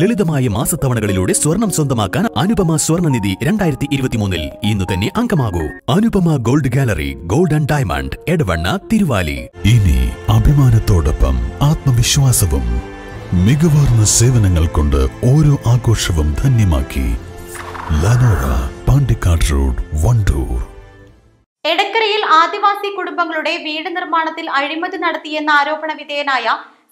ലളിതമായ മാസത്തവണകളിലൂടെ സ്വർണം സ്വന്തമാക്കാൻ അനുപമ സ്വർണനിധി രണ്ടായിരത്തി ഇരുപത്തിമൂന്നിൽ ഇന്ന് തന്നെ അംഗമാകൂ. Anupama gold gallery gold and diamond Edavanna Thiruvali. ഇനി അഭിമാനത്തോടൊപ്പം ആത്മവിശ്വാസവും മികവാർന്ന സേവനങ്ങൾ കൊണ്ട് ഓരോ ആഘോഷവും ധന്യമാക്കി. ലനോറ പാണ്ടിക്കാട് റോഡ് വണ്ടൂർ. എടക്കരയിൽ ആദിവാസി കുടുംബങ്ങളുടെ വീട് നിർമ്മാണത്തിൽ അഴിമതി നടത്തിയെന്ന ആരോപണ വിധേയനായ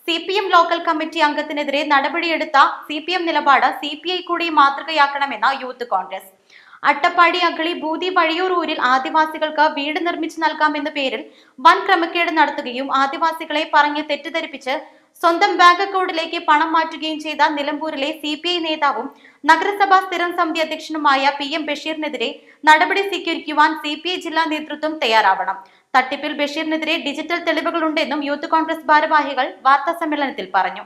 C P M local committee അംഗത്തിനെതിരെ നടപടിയെടുത്ത സി പി എം നിലപാട് സി പി ഐ കൂടി മാതൃകയാക്കണമെന്ന് യൂത്ത് കോൺഗ്രസ്. അട്ടപ്പാടി അഗളി ഭൂതി വഴിയൂർ ഊരിൽ ആദിവാസികൾക്ക് വീട് നിർമ്മിച്ചു നൽകാമെന്ന പേരിൽ വൻ ക്രമക്കേട് നടത്തുകയും ആദിവാസികളെ പറഞ്ഞ് തെറ്റിദ്ധരിപ്പിച്ച് സ്വന്തം ബാങ്ക് അക്കൗണ്ടിലേക്ക് പണം മാറ്റുകയും ചെയ്ത നിലമ്പൂരിലെ സി പി ഐ നേതാവും നഗരസഭാ സ്ഥിരം സമിതി അധ്യക്ഷനുമായ പി എം ബഷീറിനെതിരെ നടപടി സ്വീകരിക്കുവാൻ സി പി ഐ ജില്ലാ നേതൃത്വം തയ്യാറാവണം. തട്ടിപ്പിൽ ബഷീറിനെതിരെ ഡിജിറ്റൽ തെളിവുകളുണ്ടെന്നും യൂത്ത് കോൺഗ്രസ് ഭാരവാഹികൾ വാർത്താ സമ്മേളനത്തിൽ പറഞ്ഞു.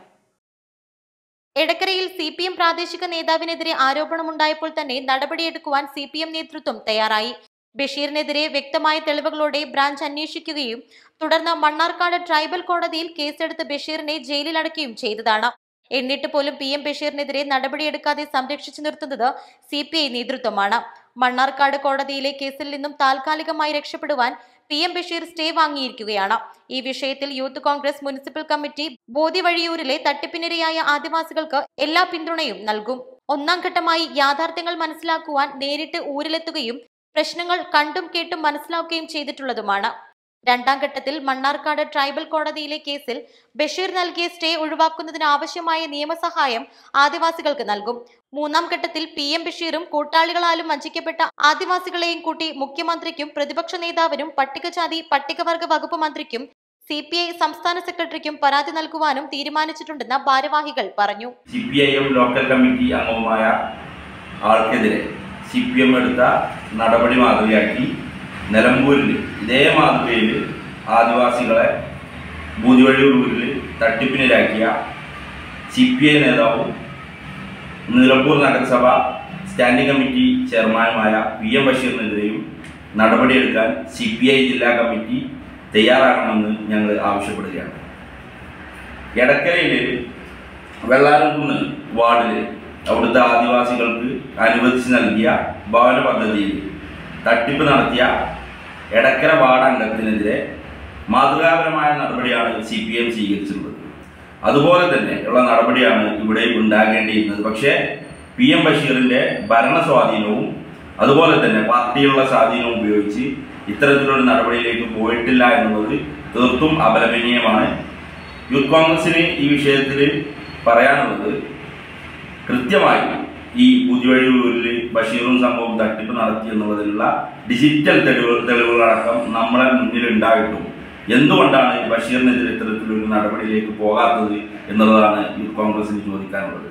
എടക്കരയിൽ സി പി എം പ്രാദേശിക നേതാവിനെതിരെ ആരോപണമുണ്ടായപ്പോൾ തന്നെ നടപടിയെടുക്കുവാൻ സി പി എം നേതൃത്വം തയ്യാറായി. ബഷീറിനെതിരെ വ്യക്തമായ തെളിവുകളോടെ ബ്രാഞ്ച് അന്വേഷിക്കുകയും തുടർന്ന് മണ്ണാർക്കാട് ട്രൈബൽ കോടതിയിൽ കേസെടുത്ത് ബഷീറിനെ ജയിലിലടക്കുകയും ചെയ്തതാണ്. എന്നിട്ട് പോലും പി എം ബഷീറിനെതിരെ നടപടിയെടുക്കാതെ സംരക്ഷിച്ചു നിർത്തുന്നത് സി പി ഐ നേതൃത്വമാണ്. മണ്ണാർക്കാട് കോടതിയിലെ കേസിൽ നിന്നും താൽക്കാലികമായി രക്ഷപ്പെടുവാൻ പി എം ബഷീർ സ്റ്റേ വാങ്ങിയിരിക്കുകയാണ്. ഈ വിഷയത്തിൽ യൂത്ത് കോൺഗ്രസ് മുനിസിപ്പൽ കമ്മിറ്റി ബോധിവഴിയൂരിലെ തട്ടിപ്പിനിരയായ ആദിവാസികൾക്ക് എല്ലാ പിന്തുണയും നൽകും. ഒന്നാം ഘട്ടമായി യാഥാർത്ഥ്യങ്ങൾ മനസ്സിലാക്കുവാൻ നേരിട്ട് ഊരിലെത്തുകയും പ്രശ്നങ്ങൾ കണ്ടും കേട്ടും മനസ്സിലാക്കുകയും ചെയ്തിട്ടുള്ളതുമാണ്. രണ്ടാം ഘട്ടത്തിൽ മണ്ണാർക്കാട് ട്രൈബൽ കോടതിയിലെ കേസിൽ ബഷീർ നൽകിയ സ്റ്റേ ഒഴിവാക്കുന്നതിന് ആവശ്യമായ നിയമസഹായം ആദിവാസികൾക്ക് നൽകും. മൂന്നാം ഘട്ടത്തിൽ പി എം ബഷീറും കൂട്ടാളികളാലും വഞ്ചിക്കപ്പെട്ട ആദിവാസികളെയും കൂട്ടി മുഖ്യമന്ത്രിക്കും പ്രതിപക്ഷ നേതാവിനും പട്ടികജാതി പട്ടികവർഗ വകുപ്പ് മന്ത്രിക്കും സി പി ഐ സംസ്ഥാന സെക്രട്ടറിക്കും പരാതി നൽകുവാനും തീരുമാനിച്ചിട്ടുണ്ടെന്ന് ഭാരവാഹികൾ പറഞ്ഞു. C P I M local committee അംഗവുമായ ആൾക്കെതിരെ സി പി എം എടുത്ത നടപടി മാതൃകയാക്കി നിലമ്പൂരിൽ ഇതേ മാതൃകയിൽ ആദിവാസികളെ ബൂതിവഴിയൂരിൽ തട്ടിപ്പിനിരാക്കിയ സി പി ഐ നേതാവും നിലമ്പൂർ നഗരസഭ സ്റ്റാൻഡിംഗ് കമ്മിറ്റി ചെയർമാനുമായ പി എം ബഷീറിനെതിരെയും നടപടിയെടുക്കാൻ സി പി ഐ ജില്ലാ കമ്മിറ്റി തയ്യാറാകണമെന്ന് ഞങ്ങൾ ആവശ്യപ്പെടുകയാണ്. എടക്കരയിൽ വെള്ളാരംകുന്ന് വാർഡിൽ അവിടുത്തെ ആദിവാസികൾക്ക് അനുവദിച്ച് നൽകിയ ഭവന പദ്ധതിയിൽ തട്ടിപ്പ് നടത്തിയ എടക്കര വാർഡ് അംഗത്തിനെതിരെ മാതൃകാപരമായ നടപടിയാണ് സി പി എം സ്വീകരിച്ചിട്ടുള്ളത്. അതുപോലെ തന്നെ ഉള്ള നടപടിയാണ് ഇവിടെ ഉണ്ടാകേണ്ടിയിരുന്നത്. പക്ഷേ പി എം ബഷീറിന്റെ ഭരണ സ്വാധീനവും അതുപോലെ തന്നെ പാർട്ടിയുള്ള സ്വാധീനവും ഉപയോഗിച്ച് ഇത്തരത്തിലൊരു നടപടിയിലേക്ക് പോയിട്ടില്ല എന്നുള്ളത് തീർത്തും അപലപനീയമാണ്. യൂത്ത് കോൺഗ്രസിന് ഈ വിഷയത്തിൽ പറയാനുള്ളത് കൃത്യമായി ഈ പുതുവഴിയൂരിൽ ബഷീറും സംഭവം തട്ടിപ്പ് നടത്തി എന്നുള്ളതിനുള്ള ഡിജിറ്റൽ തെളിവ് തെളിവുകളടക്കം നമ്മളെ മുന്നിൽ ഉണ്ടായിട്ടും എന്തുകൊണ്ടാണ് ബഷീറിനെതിരെ ഇത്തരത്തിലൊരു നടപടിയിലേക്ക് പോകാത്തത് എന്നുള്ളതാണ് യൂത്ത് കോൺഗ്രസിന് ചോദിക്കാനുള്ളത്.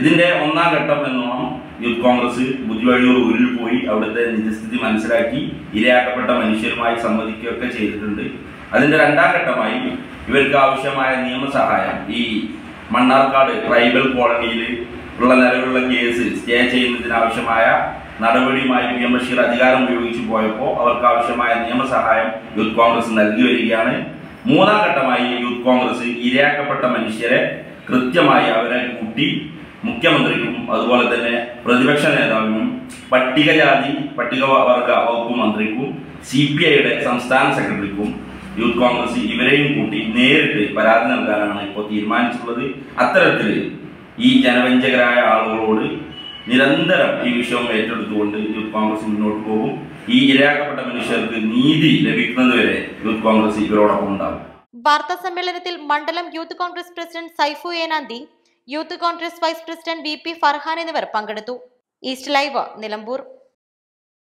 ഇതിന്റെ ഒന്നാം ഘട്ടം എന്നോണം യൂത്ത് കോൺഗ്രസ് ബുദ്ധിവഴിയൂർ ഊരിൽ പോയി അവിടുത്തെ നിജസ്ഥിതി മനസ്സിലാക്കി ഇരയാക്കപ്പെട്ട മനുഷ്യരുമായി സംവദിക്കുകയൊക്കെ ചെയ്തിട്ടുണ്ട്. അതിന്റെ രണ്ടാം ഘട്ടമായി ഇവർക്ക് ആവശ്യമായ നിയമസഹായം ഈ മണ്ണാർക്കാട് ട്രൈബൽ കോളനിയിൽ ഉള്ള നിലവിലുള്ള കേസ് സ്റ്റേ ചെയ്യുന്നതിനാവശ്യമായ നടപടിയുമായി പി എം ബഷീർ അധികാരം ഉപയോഗിച്ചു പോയപ്പോൾ അവർക്ക് ആവശ്യമായ നിയമസഹായം യൂത്ത് കോൺഗ്രസ് നൽകി വരികയാണ്. മൂന്നാം ഘട്ടമായി യൂത്ത് കോൺഗ്രസ് ഇരയാക്കപ്പെട്ട മനുഷ്യരെ കൃത്യമായി അവരെ കൂട്ടി മുഖ്യമന്ത്രിക്കും അതുപോലെ തന്നെ പ്രതിപക്ഷ നേതാവിനും പട്ടികജാതി പട്ടികവർഗ വകുപ്പ് മന്ത്രിക്കും സി പി ഐയുടെ സംസ്ഥാന സെക്രട്ടറിക്കും യൂത്ത് കോൺഗ്രസ് ഇവരെയും കൂട്ടി നേരിട്ട് പരാതി നൽകാനാണ് ഇപ്പോൾ തീരുമാനിച്ചിട്ടുള്ളത്. അത്തരത്തിൽ ഈ ജനവഞ്ചകരായ ആളുകളോട് നിരന്തരം ഈ വിഷയം ഏറ്റെടുത്തുകൊണ്ട് യൂത്ത് കോൺഗ്രസ് മുന്നോട്ട് പോകും. ഈ ഇരയാക്കപ്പെട്ട മനുഷ്യർക്ക് നീതി ലഭിക്കുന്നതുവരെ യൂത്ത് കോൺഗ്രസ് ഇവരോടൊപ്പം ഉണ്ടാകും. വാർത്താ സമ്മേളനത്തിൽ മണ്ഡലം youth congress president Saifu Enanthi youth congress vice president V P Farhan എന്നിവർ പങ്കെടുത്തു. East live Nilambur.